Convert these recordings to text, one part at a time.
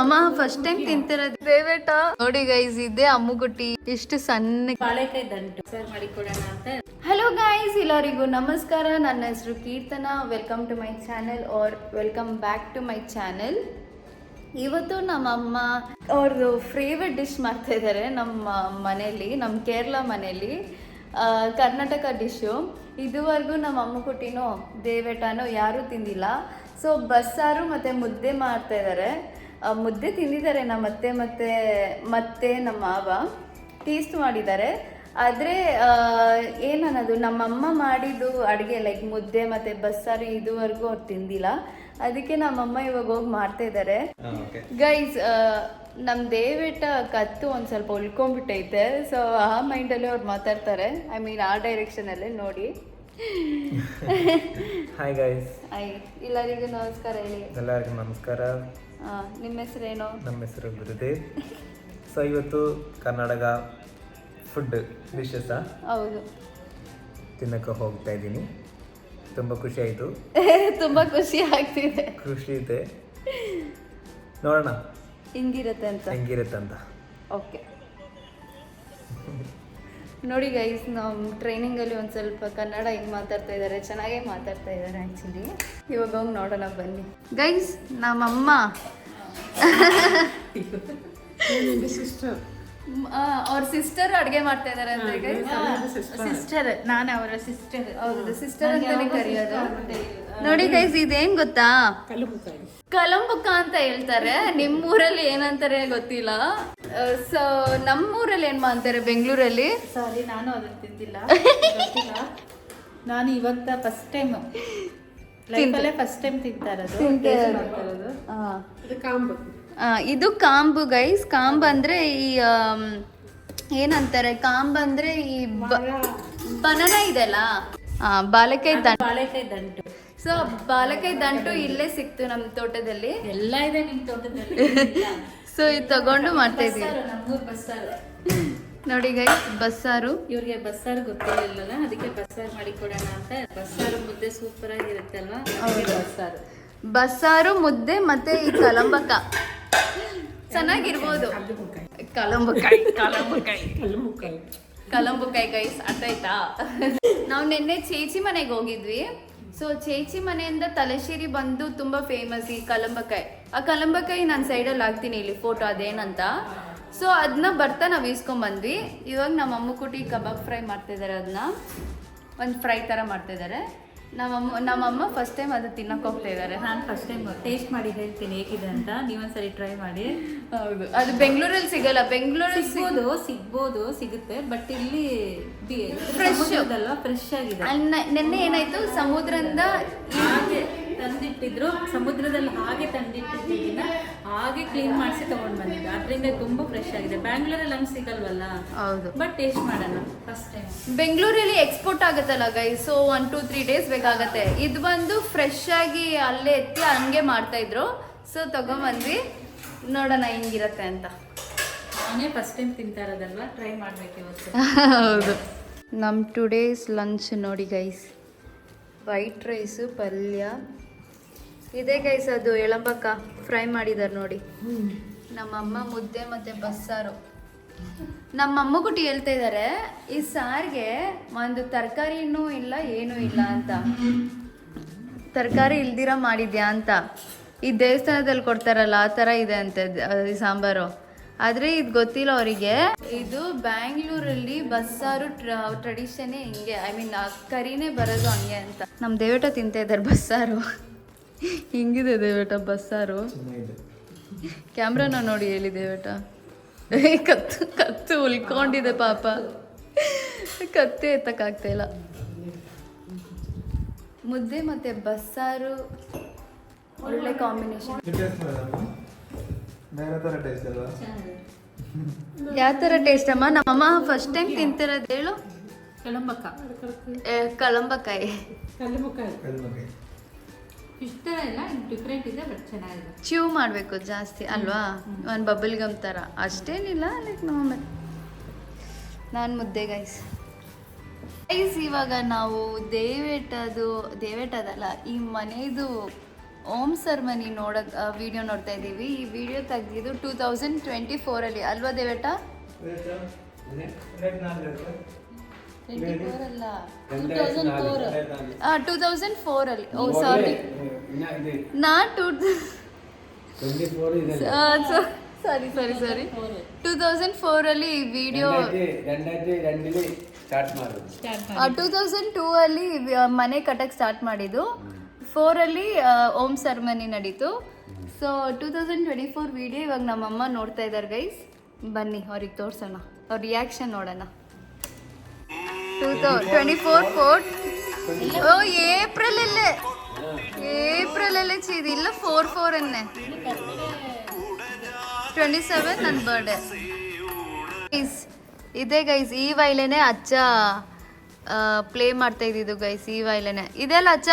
ಅಮ್ಮ first time ತಿಂತಿರೋದು. ದೇವೇಟ ನೋಡಿ guys ಇದೆ ಅಮ್ಮುಗುಟ್ಟಿ. ಎಷ್ಟು ಸಣ್ಣ ಬಾಳೆಕಾಯಿ ದಂಟು. ಸರ್ ಮಾಡಿ ಕೊಡೋಣ ಅಂತ. ಹಲೋ ಗಾಯ್ಸ್ ಎಲ್ಲರಿಗೂ ನಮಸ್ಕಾರ. ನನ್ನ ಹೆಸರು Keerthana. Welcome to my channel or welcome back to my channel ಇವತ್ತು ನಮ್ಮಮ್ಮ ಅವ್ರದ್ದು ಫೇವ್ರೆಟ್ ಡಿಶ್ ಮಾಡ್ತಾ ಇದ್ದಾರೆ ನಮ್ಮ ಮನೆಯಲ್ಲಿ ನಮ್ಮ ಕೇರಳ ಮನೆಯಲ್ಲಿ. ಆ, ಕರ್ನಾಟಕ ಡಿಶ್ಶು ಇದುವರೆಗೂ ನಮ್ಮ ಅಮ್ಮ ಕುಟ್ಟಿನೋ ದೇವೇಟನೋ ಯಾರೂ ತಿಂದಿಲ್ಲ. ಸೊ ಬಸ್ಸಾರು ಮತ್ತು ಮುದ್ದೆ ಮಾಡ್ತಾ ಇದ್ದಾರೆ. ಮುದ್ದೆ ತಿಂದಿದ್ದಾರೆ ನಮ್ಮ ಅತ್ತೆ ಮತ್ತೆ ಮತ್ತೆ ನಮ್ಮ ಮಾವ. ಟೇಸ್ಟ್ ಮಾಡಿದ್ದಾರೆ. ಆದರೆ ಏನನ್ನೋದು ನಮ್ಮಮ್ಮ ಮಾಡಿದ್ದು ಅಡುಗೆ ಲೈಕ್ ಮುದ್ದೆ ಮತ್ತು ಬಸ್ಸಾರು ಇದುವರೆಗೂ ಅವ್ರು ತಿಂದಿಲ್ಲ. ಅದಕ್ಕೆ ನಮ್ಮಮ್ಮ ಇವಾಗ ಹೋಗಿ ಮಾಡ್ತಾ ಇದ್ದಾರೆ. ಗೈಸ್ ನಮ್ಮ ದೇವೇಟ ಕತ್ತು ಒಂದು ಸ್ವಲ್ಪ ಉಳ್ಕೊಂಡ್ಬಿಟ್ಟೈತೆ. ಸೊ ಆ ಮೈಂಡಲ್ಲಿ ಅವ್ರು ಮಾತಾಡ್ತಾರೆ. ಐ ಮೀನ್ ಆ ಡೈರೆಕ್ಷನಲ್ಲೇ ನೋಡಿ. ಹಾಯ್ ಗೈಸ್ ಹಾಯ್ ಎಲ್ಲರಿಗೂ ನಮಸ್ಕಾರ ಹೇಳಿ. ಎಲ್ಲರಿಗೂ ನಮಸ್ಕಾರ. ನಿಮ್ಮ ಹೆಸರೇನು? ನಮ್ಮ ಹೆಸರು ಗುರುದೇವ್. ಸೊ ಇವತ್ತು ಕರ್ನಾಟಕ ಫುಡ್ ಡಿಶಸ್ ಹೌದು. ತಿನ್ನಕ್ಕೆ ಹೋಗ್ತಾ ಇದ್ದೀನಿ. ತುಂಬ ಖುಷಿ ಆಯಿತು. ತುಂಬ ಖುಷಿ ಆಗ್ತಿದೆ. ಖುಷಿ ಇದೆ. ನೋಡೋಣ. ಹಿಂಗಿರುತ್ತೆ ಅಂತ? ಹೆಂಗಿರುತ್ತೆ ಅಂತ. ಓಕೆ. ನೋಡಿ ಗೈಸ್ ನಮ್ಮ ಟ್ರೈನಿಂಗಲ್ಲಿ ಒಂದು ಸ್ವಲ್ಪ ಕನ್ನಡ ಹಿಂಗೆ ಮಾತಾಡ್ತಾ ಇದ್ದಾರೆ ಚೆನ್ನಾಗೇ ಮಾತಾಡ್ತಾ ಇದ್ದಾರೆ ಆ್ಯಕ್ಚುಲಿ ಇವಾಗ ಹೋಗಿ ನೋಡೋಣ ಬನ್ನಿ. ಗೈಸ್ ನಮ್ಮಮ್ಮ. ಆ, ಅವ್ರ ಸಿಸ್ಟರ್ ಅಡುಗೆ ಮಾಡ್ತಾ ಇದ್ದಾರೆ ಗೈಸ್ ಸಿಸ್ಟರ್ ನಾನು ಅವರ ಸಿಸ್ಟರ್ ಹೌದು ಸಿಸ್ಟರ್ ಅಂತಾನೆ ಕರೆಯೋದು. ನೋಡಿ ಗೈಸ್ ಇದೇನ್ ಗೊತ್ತಾ? ಕಲಂಬುಕ ಅಂತ ಹೇಳ್ತಾರೆ. ನಿಮ್ಮೂರಲ್ಲಿ ಏನಂತಾರೆ ಗೊತ್ತಿಲ್ಲ. ಸೊ ನಮ್ಮೂರಲ್ಲಿ ಏನ್ ಮಾಡ್ತಾರೆ ಬೆಂಗಳೂರಲ್ಲಿ? ಸಾರಿ ನಾನು ಅದನ್ನ ತಿಂತಿಲ್ಲ ನಾನು ಇವತ್ತ ಫಸ್ಟ್ ಟೈಮ್ ಲೈಫಲ್ಲೇ ಫಸ್ಟ್ ಟೈಮ್ ತಿಂತಾ ಇರೋದು. ತಿಂತಾ taste ಇರೋದು. ಮಾಡ್ತಾ ಇರೋದು. ಆ. ಆ, ಇದು ಕಾಂಬು ಗೈಸ್ ಕಾಂಬ್ ಅಂದ್ರೆ ಈ ಏನಂತಾರೆ? ಕಾಂಬ್ ಅಂದ್ರೆ ಈ ಬನನ ಇದೆಲ್ಲ. ಆ, ಬಾಲಕಾಯಿ ದಂಟು. ಬಾಲಕೈ ದಂಟು. ಸೊ ಬಾಲಕೈ ದಂಟು ಇಲ್ಲೇ ಸಿಕ್ತು ನಮ್ಮ ತೋಟದಲ್ಲಿ. ಎಲ್ಲ ಇದೆ ನಿಮ್ ತೋಟದಲ್ಲಿ. ಸೊ ಇದು ತಗೊಂಡು ಮಾಡ್ತಾ ಇದೀವಿ ಬಸ್ಸಾರು. ನೋಡಿ ಗೈ ಬಸ್ಸಾರು. ಇವ್ರಿಗೆ ಬಸ್ಸಾರು ಗೊತ್ತಿರಲಿಲ್ಲ ಅದಕ್ಕೆ ಬಸ್ಸಾರು ಮಾಡಿ ಕೊಡೋಣ ಅಂತ. ಬಸ್ಸಾರು ಮುದ್ದೆ ಸೂಪರ್ ಆಗಿರುತ್ತೆ ಅಲ್ವಾ ಬಸ್ಸಾರು. ಬಸ್ಸಾರು ಮುದ್ದೆ ಮತ್ತೆ ಈ ಕಲಂಬಕ. ಚೆನ್ನಾಗಿರ್ಬೋದು. ಕಲಂಬಕಾಯಿ ಕಲಂಬಕಾಯಿ. ಕಲಂಬಕಾಯಿ ಗೈಸ್ ಅರ್ಥ ಆಯ್ತಾ? ನಾವು ನಿನ್ನೆ ಚೇಚಿ ಮನೆಗೆ ಹೋಗಿದ್ವಿ. ಸೊ ಚೇಚಿ ಮನೆಯಿಂದ ತಲೆಶೇರಿ ಬಂದು ತುಂಬಾ ಫೇಮಸ್ ಈ ಕಲಂಬಕಾಯಿ. ಆ ಕಲಂಬಕಾಯಿ ನಾನು ಸೈಡಲ್ಲಿ ಹಾಕ್ತೀನಿ ಇಲ್ಲಿ ಫೋಟೋ ಅದೇನಂತ. ಸೊ ಅದನ್ನ ಬರ್ತಾ ನಾವು ಈಸ್ಕೊಂಬಂದ್ವಿ. ಇವಾಗ ನಮ್ಮ ಅಮ್ಮ ಕುಟಿ ಕಬಾಬ್ ಫ್ರೈ ಮಾಡ್ತಿದ್ದಾರೆ ಅದನ್ನ ಒಂದು ಫ್ರೈ ಥರ ಮಾಡ್ತಿದ್ದಾರೆ ನಮ್ಮಮ್ಮ ನಮ್ಮಮ್ಮ ಫಸ್ಟ್ ಟೈಮ್ ಅದು ತಿನ್ನಕ್ಕೆ ಹೋಗ್ತಾ ಇದ್ದಾರೆ ನಾನು ಫಸ್ಟ್ ಟೈಮ್ ಟೇಸ್ಟ್ ಮಾಡಿ ಹೇಳ್ತೀನಿ ಹೇಗಿದೆ ಅಂತ. ನೀವೊಂದ್ಸರಿ ಟ್ರೈ ಮಾಡಿ. ಹೌದು. ಅದು ಬೆಂಗಳೂರಲ್ಲಿ ಸಿಗಲ್ಲ. ಬೆಂಗಳೂರಲ್ಲಿ ಸಿಗ್ಬೋದು ಸಿಗ್ಬೋದು ಸಿಗುತ್ತೆ. ಬಟ್ ಇಲ್ಲಿ ಫ್ರೆಶ್ ಅಲ್ವಾ ಫ್ರೆಶ್ ಆಗಿದೆ. ನಿನ್ನೆ ಏನಾಯ್ತು? ಸಮುದ್ರದಿಂದ ತಂದಿಟ್ಟಿದ್ರು. ಸಮುದ್ರದಲ್ಲಿ ಹಾಗೆ ತಂದಿಟ್ಟಿದ್ದೀನಿ ಹಾಗೆ ಕ್ಲೀನ್ ಮಾಡಿಸಿ ತಗೊಂಡು ಬಂದಿದ್ದು. ಅದರಿಂದ ತುಂಬಾ ಫ್ರೆಶ್ ಆಗಿದೆ. ಬ್ಯಾಂಗ್ಳೂರಲ್ಲಿ ಹಂಗೆ ಸಿಗಲ್ವಲ್ಲ? ಹೌದು. ಬಟ್ ಟೇಸ್ಟ್ ಮಾಡೋಣ ಫಸ್ಟ್ ಟೈಮ್ ಬೆಂಗಳೂರಲ್ಲಿ ಎಕ್ಸ್ಪೋರ್ಟ್ ಆಗುತ್ತಲ್ಲ guy so one two three days ಬೇಕಾಗತ್ತೆ. ಇದು ಬಂದು ಫ್ರೆಶ್ ಆಗಿ ಅಲ್ಲೇ ಎತ್ತಿ ಹಂಗೆ ಮಾಡ್ತಾ ಇದ್ರು. ಸೊ ತಗೊಂಬಂದ್ವಿ. ನೋಡೋಣ ಹೆಂಗಿರತ್ತೆ ಅಂತ. ನಾನೇ ಫಸ್ಟ್ ಟೈಮ್ ತಿಂತಾ ಇರೋದಲ್ವಾ? ಟ್ರೈ ಮಾಡ್ಬೇಕು ಇವತ್ತು. ಹೌದು. ನಮ್ಮ ಟುಡೇಸ್ ಲಂಚ್ ನೋಡಿ ಗೈಸ್ ವೈಟ್ ರೈಸು ಪಲ್ಯ ಇದೇ ಗೈಸ್ ಅದು ಎಳಂಬಕ್ಕ ಫ್ರೈ ಮಾಡಿದ್ದಾರೆ ನೋಡಿ. ನಮ್ಮಮ್ಮ ಮುದ್ದೆ ಮತ್ತು ಬಸ್ಸಾರು. ನಮ್ಮ ಅಮ್ಮ ಕುಟಿ ಹೇಳ್ತಾ ಇದ್ದಾರೆ ಈ ಸಾರಿಗೆ ಒಂದು ತರಕಾರಿನೂ ಇಲ್ಲ ಏನೂ ಇಲ್ಲ ಅಂತ. ತರಕಾರಿ ಇಲ್ದಿರ ಮಾಡಿದ್ಯಾ ಅಂತ. ಈ ದೇವಸ್ಥಾನದಲ್ಲಿ ಕೊಡ್ತಾರಲ್ಲ ಆ ಥರ ಇದೆ ಅಂತ ಈ ಸಾಂಬಾರು. ಆದರೆ ಇದು ಗೊತ್ತಿಲ್ಲ ಅವರಿಗೆ. ಇದು ಬ್ಯಾಂಗ್ಳೂರಲ್ಲಿ ಬಸ್ಸಾರು ಟ್ರೆಡಿಷನ್ನೇ ಹಿಂಗೆ. ಐ ಮೀನ್ ಕರಿನೇ ಬರೋದು ಹಂಗೆ ಅಂತ. ನಮ್ಮ ದೇವೇಟ ತಿಂತ ಇದ್ದಾರೆ ಬಸ್ಸಾರು. ಹಿಂಗಿದೆ ದೇವೇಟ ಬಸ್ಸಾರು. ಚೆನ್ನಾಗಿದೆ. ಕ್ಯಾಮ್ರಾನ ನೋಡಿ ಹೇಳಿ ದೇವೇಟ. ಕತ್ತು ಕತ್ತು ಉಲ್ಕೊಂಡಿದೆ ಪಾಪ. ಕತ್ತೆ ಎತ್ತಕ್ಕಾಗ್ತಾ ಇಲ್ಲ. ಮುದ್ದೆ ಮತ್ತೆ ಬಸ್ಸಾರು ಒಳ್ಳೆ ಕಾಂಬಿನೇಷನ್. ಯಾವ ಥರ ಟೇಸ್ಟ್ ಅಮ್ಮ? ನಮ್ಮಮ್ಮ ಫಸ್ಟ್ ಟೈಮ್ ತಿಂತಿರೋದು ಹೇಳು? ಕಳಂಬಕ್ಕ ಏ, ಕಳಂಬಕಾಯಿ ಇಲ್ಲ ಡಿಫ್ರೆಂಟ್ ಇದೆ ಬಟ್ ಚೆನ್ನಾಗಿದೆ. ಚ್ಯೂ ಮಾಡಬೇಕು ಜಾಸ್ತಿ ಅಲ್ವಾ? ಒಂದು ಬಬಲ್ ಗಮ್ ಥರ ಅಷ್ಟೇನಿಲ್ಲ ಲೈಕ್ ನಮ್ಮ ನಾನು ಮುದ್ದೆ ಗೈಸ್ ಗೈಸ್ ಇವಾಗ ನಾವು ದೇವೇಟದು ದೇವೇಟದಲ್ಲ ಈ ಮನೆಯದು ಓಮ್ ಸರ್ಮನಿ ನೋಡಕ್ ವಿಡಿಯೋ ನೋಡ್ತಾ ಇದ್ದೀವಿ. ಈ ವಿಡಿಯೋ ತೆಗೆದಿದ್ದು ಟೂ ತೌಸಂಡ್ ಟ್ವೆಂಟಿ ಫೋರಲ್ಲಿ ಅಲ್ವಾ ದೇವೇಟ? ಟೂ ತೌಸಂಡ್ ಅಲ್ಲಿ. ಓ ಸಾರಿ ನಾ ಟೂ ಸಾರಿ ಸಾರಿ ಸಾರಿ ಟೂ ಟೂ ಟೂ ಅಲ್ಲಿ ಮನೆ ಕಟ್ಟಕ್ ಸ್ಟಾರ್ಟ್ ಮಾಡಿದ್ದು. ಫೋರ್ ಅಲ್ಲಿ ಓಮ್ ಸರ್ಮನಿ ನಡೀತು. So two thousand twenty four video ಇವಾಗ ನಮ್ಮಮ್ಮ ನೋಡ್ತಾ ಇದ್ದಾರೆ ಗೈಸ್ ಬನ್ನಿ ಅವ್ರಿಗೆ ತೋರಿಸೋಣ. ಅವ್ರ ರಿಯಾಕ್ಷನ್ ನೋಡೋಣ. ಟೂ ತೌ twenty four four oh April April ಅಲ್ಲೇ ಚೀದಿ ಇಲ್ಲ ಫೋರ್ ಫೋರ್ ಅನ್ನೆ ಟ್ವೆಂಟಿ ಸೆವೆನ್ ನನ್ನ ಬರ್ಡೇ ಗೈಸ್ ಇದೇ ಗೈಸ್ ಈ ವೈಲೆನೆ ಅಚ್ಚ ಪ್ಲೇ ಮಾಡ್ತಾ ಇದ್ದಿದ್ದು ಗೈಸ್ ಈ ವೈಲೇನೆ ಇದೆಲ್ಲ ಅಚ್ಚ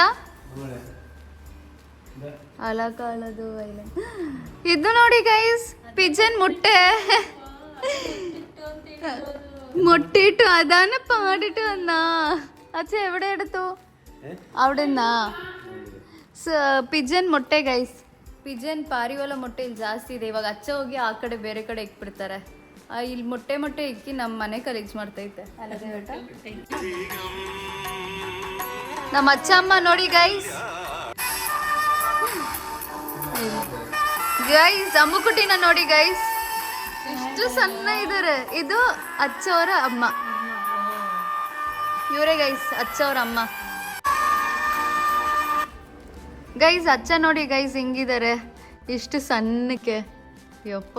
ಅಲಕಾಳದು ವೈಲೆ ಇದು ನೋಡಿ ಗೈಸ್ ಪಿಜನ್ ಮುಟ್ಟೆ മുട്ടിട്ടു അതാണ് പാടിട്ട് വന്നാ അച്ഛ എവിടെ എടുത്തു അവിടെന്നാ ಪಿಜನ್ ಮೊಟ್ಟೆ ಗೈಸ್ ಪಿಜನ್ ಪಾರಿವಾಳ ಮೊಟ್ಟೆ ಇಲ್ಲಿ ಜಾಸ್ತಿ ಇದೆ ಇವಾಗ ಅಚ್ಚ ಹೋಗಿ ಆ ಕಡೆ ಬೇರೆ ಕಡೆ ಇಕ್ಬಿಡ್ತಾರೆ ಆ, ಇಲ್ಲಿ ಮೊಟ್ಟೆ ಮೊಟ್ಟೆ ಇಕ್ಕಿ ನಮ್ಮ ಮನೆ ಕಲೀಜ್ ಮಾಡ್ತೈತೆ ಅಲ್ಲ ದೇವಟ ನಮ್ಮ ಅಚ್ಚ ಅಮ್ಮ ನೋಡಿ ಗೈಸ್ ಗೈಸ್ ಅಮ್ಮುಕುಟಿನ ನೋಡಿ ಗೈಸ್ ಎಷ್ಟು ಸಣ್ಣ ಇದಾರೆ ಇದು ಅಚ್ಚವರ ಅಮ್ಮ. ಇವರೇ ಗೈಸ್ ಅಚ್ಚವರ ಅಮ್ಮ. ಗೈಸ್ ಅಚ್ಚ ನೋಡಿ ಗೈಸ್ ಹಿಂಗಿದ್ದಾರೆ. ಇಷ್ಟು ಸಣ್ಣಕ್ಕೆ. ಯಪ್ಪ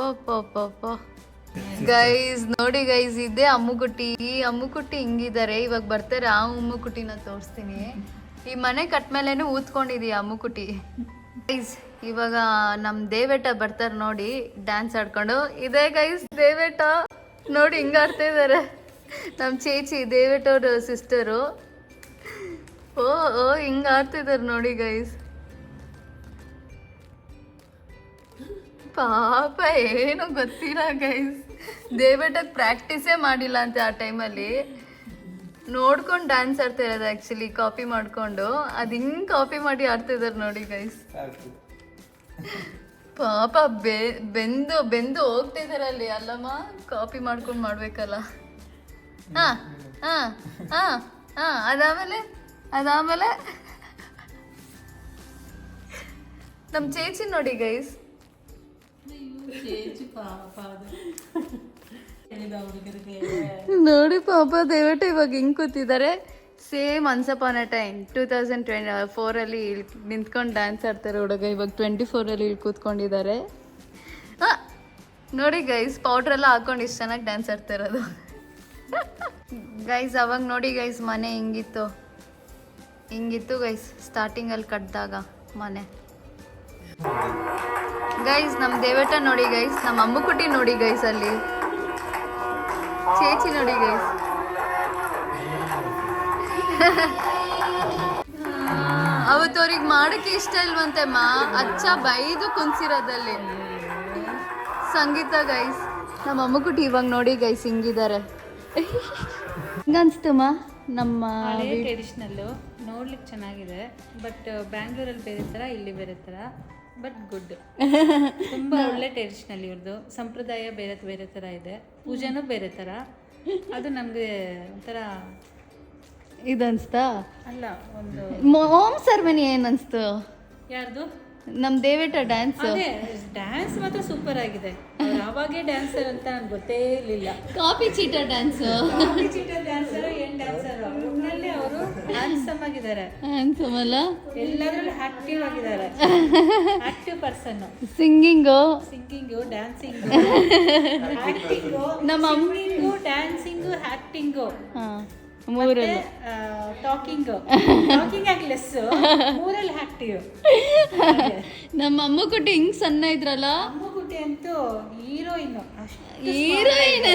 ಗೈಸ್ ನೋಡಿ ಗೈಸ್ ಇದೆ ಅಮ್ಮುಕುಟ್ಟಿ. ಈ ಅಮ್ಮುಕುಟ್ಟಿ ಹಿಂಗಿದ್ದಾರೆ. ಇವಾಗ ಬರ್ತಾರೆ ಆ ಅಮ್ಮುಕುಟ್ಟಿನ ತೋರಿಸ್ತೀನಿ. ಈ ಮನೆ ಕಟ್ಮೇಲೆನೂ ಊದ್ಕೊಂಡಿದೀಯ ಅಮ್ಮುಗುಟ್ಟಿ ಗೈಸ್ ಇವಾಗ ನಮ್ ದೇವೇಟ ಬರ್ತಾರೆ ನೋಡಿ ಡ್ಯಾನ್ಸ್ ಆಡ್ಕೊಂಡು. ಇದೇ ಗೈಸ್ ದೇವೇಟ. ನೋಡಿ, ಹಿಂಗ ಆಡ್ತಾ ಇದಾರೆ. ನಮ್ ಚೇಚಿ ದೇವೇಟ ಸಿಸ್ಟರು ಓ ಓ, ಹಿಂಗ ಆಡ್ತಿದಾರೆ ನೋಡಿ ಗೈಸ್ ಪಾಪ, ಏನು ಗೊತ್ತಿಲ್ಲ ಗೈಸ್ ದೇವೇಟಕ್ ಪ್ರಾಕ್ಟೀಸೇ ಮಾಡಿಲ್ಲ ಅಂತ ಆ ಟೈಮಲ್ಲಿ ನೋಡ್ಕೊಂಡು ಡ್ಯಾನ್ಸ್ ಆಡ್ತಾ ಇರೋದು ಆ್ಯಕ್ಚುಲಿ ಕಾಪಿ ಮಾಡ್ಕೊಂಡು. ಅದು ಹಿಂಗೆ ಕಾಪಿ ಮಾಡಿ ಆಡ್ತಿದಾರೆ ನೋಡಿ ಗೈಸ್ ಪಾಪ ಬೆ ಬೆಂದು ಬೆಂದು ಹೋಗ್ತಿದಾರಲ್ಲಿ ಅಲ್ಲಮ್ಮ ಕಾಪಿ ಮಾಡ್ಕೊಂಡು ಮಾಡಬೇಕಲ್ಲ. ಹಾಂ ಹಾಂ ಹಾಂ ಹಾಂ ಅದಾಮೇಲೆ ಅದಾಮೇಲೆ ನಮ್ಮ ಚೇಚಿ ನೋಡಿ ಗೈಸ್ ನೋಡಿ ಪಾಪ ದೇವಟ ಇವಾಗ ಹಿಂಗ್ ಕೂತಿದ್ದಾರೆ. ಸೇಮ್ ಅನ್ಸಪಾನ ಟೈಮ್ ಟೂ ತೌಸಂಡ್ ಟ್ವೆಂಟಿ ಫೋರಲ್ಲಿ ಅಲ್ಲಿ ನಿಂತ್ಕೊಂಡು ಡ್ಯಾನ್ಸ್ ಆಡ್ತಾರೆ ಹುಡುಗ ಇವಾಗ ಟ್ವೆಂಟಿ ಅಲ್ಲಿ ಇಲ್ಲಿ ಕೂತ್ಕೊಂಡಿದ್ದಾರೆ. ನೋಡಿ ಗೈಸ್ ಪೌಡರ್ ಎಲ್ಲ ಹಾಕೊಂಡು ಇಷ್ಟು ಚೆನ್ನಾಗಿ ಡ್ಯಾನ್ಸ್ ಆಡ್ತಾ ಇರೋದು. ಗೈಸ್ ಅವಾಗ ನೋಡಿ ಗೈಸ್ ಮನೆ ಹಿಂಗಿತ್ತು? ಹಿಂಗಿತ್ತು ಗೈಸ್ ಸ್ಟಾರ್ಟಿಂಗಲ್ಲಿ ಕಟ್ಟಿದಾಗ ಮನೆ? ಗೈಸ್ ನಮ್ಮ ದೇವಟ ನೋಡಿ ಗೈಸ್ ನಮ್ಮ ಅಮ್ಮಕುಟ್ಟಿ ನೋಡಿ ಗೈಸ್ ಅಲ್ಲಿ. ಚೇಚಿ ನೋಡಿ ಗೈಸ್ ಅವತ್ತು ಅವ್ರಿಗೆ ಮಾಡಕ್ಕೆ ಇಷ್ಟ ಇಲ್ವಂತೆ ಮಾ. ಅಚ್ಚ ಬೈದು ಕುಂಸಿರೋದಲ್ಲಿ. ಸಂಗೀತ ಗೈಸ್. ನಮ್ಮ ಅಮ್ಮಗುಟ್ಟು ಇವಾಗ ನೋಡಿ ಗೈಸ್ ಹಿಂಗಿದ್ದಾರೆ ಹಿಂಗನ್ಸ್ತು ಮಾ? ನಮ್ಮ ಟ್ರೆಡಿಷ್ನಲ್ಲು ನೋಡ್ಲಿಕ್ಕೆ ಚೆನ್ನಾಗಿದೆ. ಬಟ್ ಬ್ಯಾಂಗ್ಳೂರಲ್ಲಿ ಬೇರೆ ಥರ ಇಲ್ಲಿ ಬೇರೆ ಥರ. ಬಟ್ ಗುಡ್ ತುಂಬಾ ಒಳ್ಳೆ ಟ್ರೆಡಿಷನಲ್ ಇವ್ರದ್ದು ಸಂಪ್ರದಾಯ ಬೇರೆ ಬೇರೆ ತರ ಇದೆ. ಪೂಜೆನೂ ಬೇರೆ ತರ. ಅದು ನಮಗೆ ಒಂಥರ ಇದನ್ಸ್ತಾ ಅಲ್ಲ ಒಂದು ಓಂ ಸರ್ಮನಿ ಏನನ್ಸ್ತು ಯಾರ್ದು? ನಮ್ ದೇವೇಟ ಡ್ಯಾನ್ಸ್ ಡ್ಯಾನ್ಸ್ ಮಾತ್ರ ಸೂಪರ್ ಆಗಿದೆ. ಅವಾಗೇ ಡ್ಯಾನ್ಸರ್ ಅಂತ ನನ್ಗೆ ಗೊತ್ತೇ ಇರಲಿಲ್ಲ. ಕಾಪಿ ಚೀಟರ್ ಡ್ಯಾನ್ಸ್ ಡ್ಯಾನ್ಸರ್ ಏನ್ ಡ್ಯಾನ್ಸರ್ ಒಟ್ಟಿನಲ್ಲಿ ಆಗಿದ್ದಾರೆ. ಹ್ಯಾಂಡ್ಸಮ್ ಆಗಿದ್ದಾರೆ ಎಲ್ಲರೂ ಎಲ್ಲದರಲ್ಲೂ ಆಕ್ಟಿವ್ ಆಗಿದ್ದಾರೆ. Active person singing singing dancing acting ನಮ್ಮ ಅಮ್ಮಿಂಗು ಡ್ಯಾನ್ಸಿಂಗು ಆಕ್ಟಿಂಗು ಹಾ ಮೂರಲ್ಲಿ ಟಾಕಿಂಗ್ ಟಾಕಿಂಗ್ ಆಗಿ ಲೆಸ್ ಮೂರಲ್ಲಿ ಆಕ್ಟಿವ್ ನಮ್ಮ ಅಮ್ಮ ಕುಟ್ಟಿ ಹಿಂಗ್ ಸಣ್ಣ ಇದ್ರಲ್ಲ? ಅಮ್ಮ ಕುಟ್ಟಿ ಅಂತೂ ಹೀರೋಯಿನ್. ಹೀರೋಯಿನ್.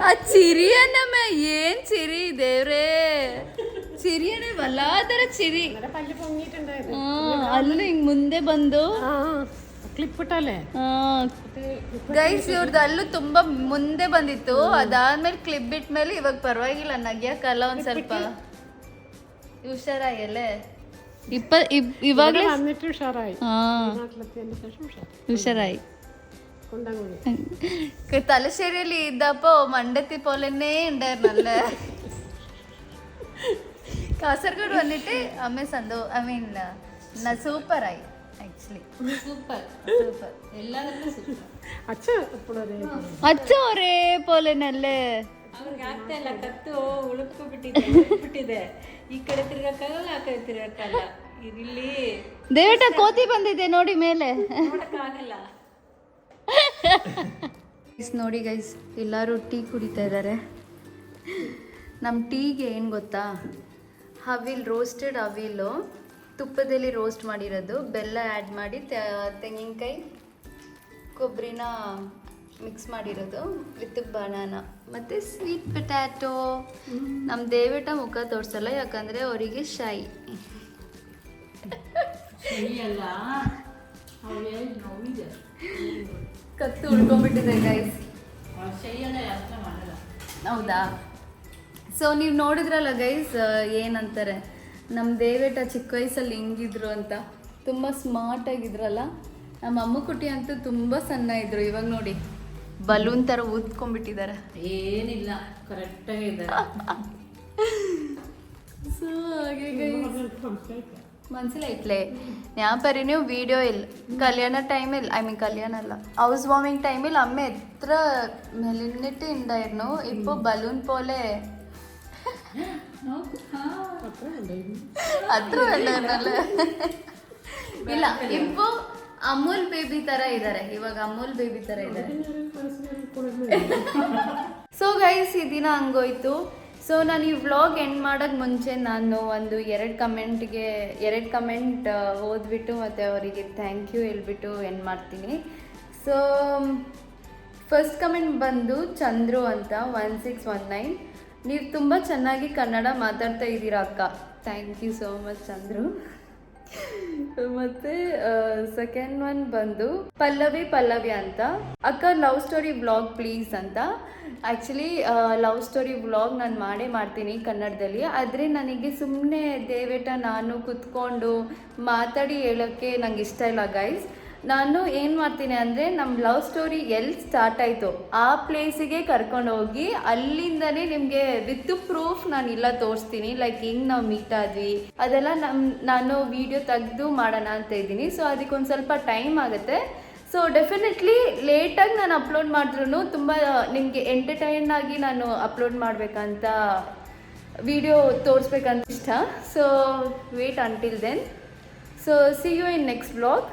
ಆ ಚಿರಿಯನ್ನಮ್ಮ ಏನ್ ಚಿರಿ ದೇವ್ರೇ ಚಿರಿಯನೇ ವಲ್ಲಾದರ ಚಿರಿ ಹಾ, ಅಲ್ಲೂ ಹಿಂಗ್ ಮುಂದೆ ಬಂದು ಗೈಸ್ ಇವ್ರದ್ದು ಅಲ್ಲೂ ತುಂಬಾ ಮುಂದೆ ಬಂದಿತ್ತು ಅದಾದ್ಮೇಲೆ ಕ್ಲಿಪ್ ಬಿಟ್ಮೇಲೆ ಇವಾಗ ಪರವಾಗಿಲ್ಲ ನಗ್ಯಕ್ಕಲ್ಲ ಒಂದ್ ಸ್ವಲ್ಪ ഉഷാറായി അല്ലേ ഇപ്പൊ ഇവാഗ്ലേ ആ ഉഷാറായി തലശ്ശേരിയിൽ ഇതപ്പോ മണ്ടത്തി പോലെന്നെ ഉണ്ടായിരുന്നല്ലേ കാസർഗോഡ് വന്നിട്ട് അമ്മ സന്തോ ഐ മീൻ സൂപ്പർ ആയി ആക്ച്വലി ಸೂಪರ್ സൂപ്പർ ಎಲ್ಲದಕ್ಕೂ ಸೂಪರ್ ಅಚ್ಚ ಒರೇ ಪೋಲೆನಲ್ಲೇ ಅವ್ರಿಗೆ ಆಗ್ತಾ ಇಲ್ಲ ಕತ್ತು ಉಳುಕ್ಬಿಟ್ಟಿದೆ ಉಳುಕ್ಬಿಟ್ಟಿದೆ ಈ ಕಡೆ ತಿರ್ಗಕ್ಕಾಗಲ್ಲ ಆ ಕಡೆ ತಿರ್ಗಕ್ಕಾಗಲ್ಲ ಇಲ್ಲಿ ದೇವಟ ಕೋತಿ ಬಂದಿದೆ ನೋಡಿ ಮೇಲೆ ನೋಡಕ್ಕಾಗಲ್ಲ ಗೈಸ್ ನೋಡಿ ಗೈಸ್ ಎಲ್ಲರೂ ಟೀ ಕುಡಿತಾ ಇದ್ದಾರೆ. ನಮ್ಮ ಟೀಗೆ ಏನು ಗೊತ್ತಾ? ಹವಿಲ್ ರೋಸ್ಟೆಡ್ ಹವಿಲು. ತುಪ್ಪದಲ್ಲಿ ರೋಸ್ಟ್ ಮಾಡಿರೋದು. ಬೆಲ್ಲ ಆ್ಯಡ್ ಮಾಡಿ ತೆಂಗಿನಕಾಯಿ ಕೊಬ್ಬರಿನ ಮಿಕ್ಸ್ ಮಾಡಿರೋದು ವಿತ್ ಬನಾನ ಮತ್ತು ಸ್ವೀಟ್ ಪೊಟ್ಯಾಟೊ ನಮ್ಮ ದೇವೇಟ ಮುಖ ತೋರಿಸಲ್ಲ, ಯಾಕಂದರೆ ಅವರಿಗೆ ಶೈ. ಕತ್ತು ಉಳ್ಕೊಂಡ್ಬಿಟ್ಟಿದೆ ಗೈಸ್ ಹೌದಾ? ಸೊ ನೀವು ನೋಡಿದ್ರಲ್ಲ ಗೈಸ್ ಏನಂತಾರೆ? ನಮ್ಮ ದೇವೇಟ ಚಿಕ್ಕ ವಯಸ್ಸಲ್ಲಿ ಹೆಂಗಿದ್ರು ಅಂತ. ತುಂಬ ಸ್ಮಾರ್ಟ್ ಆಗಿದ್ರಲ್ಲ. ನಮ್ಮ ಅಮ್ಮ ಕುಟಿ ಅಂತೂ ತುಂಬ ಸಣ್ಣ ಇದ್ರು. ಇವಾಗ ನೋಡಿ. ಬಲೂನ್ ಥರ ಊದ್ಕೊಂಡ್ಬಿಟ್ಟಿದ್ದಾರೆ. ಏನಿಲ್ಲ ಕರೆಕ್ಟಾಗಿದೆ ಸೊ ಹಾಗೆ മനസ്സിലായിട്ടില്ലേ ഞാൻ പറഞ്ഞു വീഡിയോയിൽ കല്യാണ ടൈമിൽ ഐ മീൻ കല്യാണം അല്ല ഹൗസ് വാമിങ് ടൈമിൽ അമ്മ എത്ര മെലിഞ്ഞിട്ട് ഉണ്ടായിരുന്നു ഇപ്പൊ ബലൂൺ പോലെ അത്ര അല്ലേ ಇಲ್ಲ ಇಪ್ಪು ಅಮೂಲ್ ಬೇಬಿ ತರ ಇದ್ದಾರೆ ಇವಾಗ ಅಮೂಲ್ ಬೇಬಿ ತರ ಇದ್ದಾರೆ ಸೊ ಗೈಸ್ ಈ ದಿನ ಹಂಗೋಯ್ತು ಸೊ ನಾನು ಈ ವ್ಲಾಗ್ ಎಂಡ್ ಮಾಡೋಕ್ಕೆ ಮುಂಚೆ ನಾನು ಒಂದು ಎರಡು ಕಮೆಂಟ್ಗೆ ಎರಡು ಕಮೆಂಟ್ ಓದ್ಬಿಟ್ಟು ಮತ್ತು ಅವರಿಗೆ ಥ್ಯಾಂಕ್ ಯು ಹೇಳ್ಬಿಟ್ಟು ಎಂಡ್ ಮಾಡ್ತೀನಿ. ಸೊ ಫಸ್ಟ್ ಕಮೆಂಟ್ ಬಂದು ಚಂದ್ರು ಅಂತ ಒನ್ ಸಿಕ್ಸ್ ಒನ್ ನೈನ್ ನೀವು ತುಂಬ ಚೆನ್ನಾಗಿ ಕನ್ನಡ ಮಾತಾಡ್ತಾ ಇದ್ದೀರಾ ಅಕ್ಕ. Thank you so much Chandru. ಮತ್ತೆ ಸೆಕೆಂಡ್ ಒನ್ ಬಂದು ಪಲ್ಲವಿ ಪಲ್ಲವಿ ಅಂತ. ಅಕ್ಕ ಲವ್ ಸ್ಟೋರಿ ಬ್ಲಾಗ್ ಪ್ಲೀಸ್ ಅಂತ. ಆ್ಯಕ್ಚುಲಿ ಲವ್ ಸ್ಟೋರಿ ಬ್ಲಾಗ್ ನಾನು ಮಾಡೇ ಮಾಡ್ತೀನಿ ಕನ್ನಡದಲ್ಲಿ. ಆದರೆ ನನಗೆ ಸುಮ್ಮನೆ ದೇವೇಟ ನಾನು ಕುತ್ಕೊಂಡು ಮಾತಾಡಿ ಹೇಳೋಕ್ಕೆ ನಂಗೆ ಇಷ್ಟ ಇಲ್ಲ ಗೈಸ್ ನಾನು ಏನು ಮಾಡ್ತೀನಿ ಅಂದರೆ ನಮ್ಮ ಲವ್ ಸ್ಟೋರಿ ಎಲ್ಲಿ ಸ್ಟಾರ್ಟ್ ಆಯಿತು ಆ ಪ್ಲೇಸಿಗೆ ಕರ್ಕೊಂಡು ಹೋಗಿ ಅಲ್ಲಿಂದನೇ ನಿಮಗೆ ವಿತ್ ಪ್ರೂಫ್ ನಾನು ಇಲ್ಲ ತೋರಿಸ್ತೀನಿ. ಲೈಕ್ ಹಿಂಗೆ ನಾವು ಮೀಟ್ ಆದ್ವಿ. ಅದೆಲ್ಲ ನಮ್ಮ ನಾನು ವಿಡಿಯೋ ತೆಗೆದು ಮಾಡೋಣ ಅಂತ ಇದ್ದೀನಿ. ಸೊ ಅದಕ್ಕೊಂದು ಸ್ವಲ್ಪ ಟೈಮ್ ಆಗುತ್ತೆ. ಸೊ ಡೆಫಿನೆಟ್ಲಿ ಲೇಟಾಗಿ ನಾನು ಅಪ್ಲೋಡ್ ಮಾಡಿದ್ರು ತುಂಬ, ನಿಮಗೆ ಎಂಟರ್ಟೈನ್ ಆಗಿ ನಾನು ಅಪ್ಲೋಡ್ ಮಾಡಬೇಕಂತ ವಿಡಿಯೋ ತೋರಿಸ್ಬೇಕಂತ ಇಷ್ಟ. So wait until then so see you in next blog